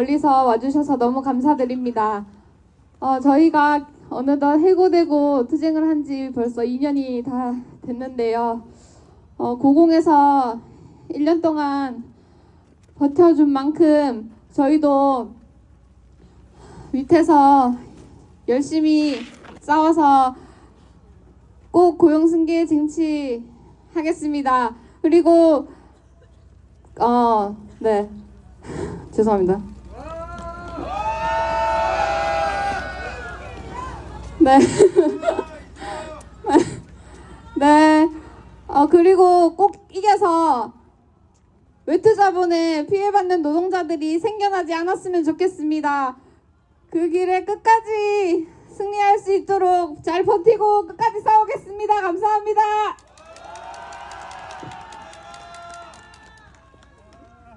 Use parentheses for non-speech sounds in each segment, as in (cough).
멀리서 와주셔서 너무 감사드립니다. 어, 저희가 어느덧 해고되고 투쟁을 한 지 벌써 2년이 다 됐는데요. 어, 고공에서 1년 동안 버텨준 만큼 저희도 밑에서 열심히 싸워서 꼭 고용승계 쟁취하겠습니다. 그리고 어, 네. (laughs) 죄송합니다. 네. 네. 어, 그리고 꼭 이겨서 외투자본에 피해받는 노동자들이 생겨나지 않았으면 좋겠습니다. 그 길에 끝까지 승리할 수 있도록 잘 버티고 끝까지 싸우겠습니다. 감사합니다.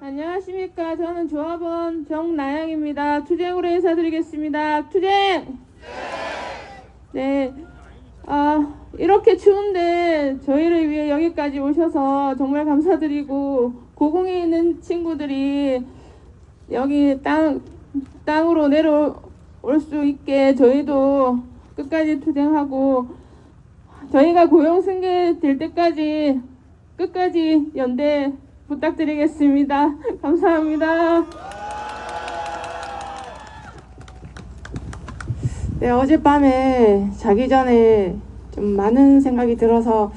안녕하십니까. 저는 조합원 정나영입니다. 투쟁으로 인사드리겠습니다. 투쟁! 네. 아, 이렇게 추운데 저희를 위해 여기까지 오셔서 정말 감사드리고, 고공에 있는 친구들이 여기 땅, 땅으로 내려올 수 있게 저희도 끝까지 투쟁하고, 저희가 고용 승계 될 때까지 끝까지 연대 부탁드리겠습니다. (laughs) 감사합니다. 네, 어젯밤에 자기 전에 좀 많은 생각이 들어서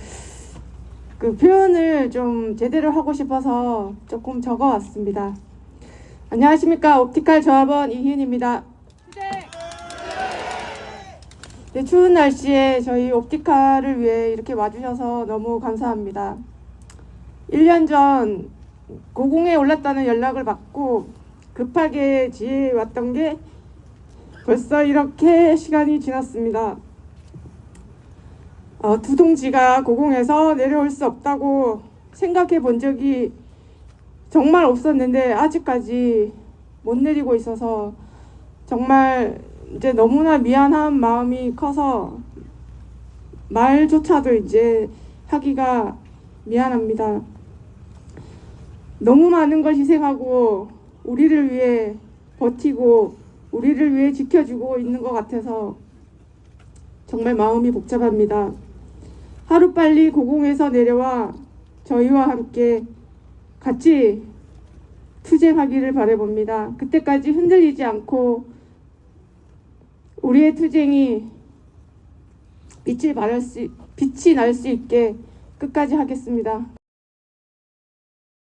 그 표현을 좀 제대로 하고 싶어서 조금 적어 왔습니다. 안녕하십니까. 옵티칼 조합원 이희은입니다. 네, 추운 날씨에 저희 옵티칼을 위해 이렇게 와주셔서 너무 감사합니다. 1년 전 고공에 올랐다는 연락을 받고 급하게 지혜 왔던 게 벌써 이렇게 시간이 지났습니다. 어, 두 동지가 고공에서 내려올 수 없다고 생각해 본 적이 정말 없었는데 아직까지 못 내리고 있어서 정말 이제 너무나 미안한 마음이 커서 말조차도 이제 하기가 미안합니다. 너무 많은 걸 희생하고 우리를 위해 버티고 우리를 위해 지켜주고 있는 것 같아서 정말 마음이 복잡합니다. 하루빨리 고공에서 내려와 저희와 함께 같이 투쟁하기를 바라봅니다. 그때까지 흔들리지 않고 우리의 투쟁이 빛이 발할 수, 빛이 날 수 있게 끝까지 하겠습니다.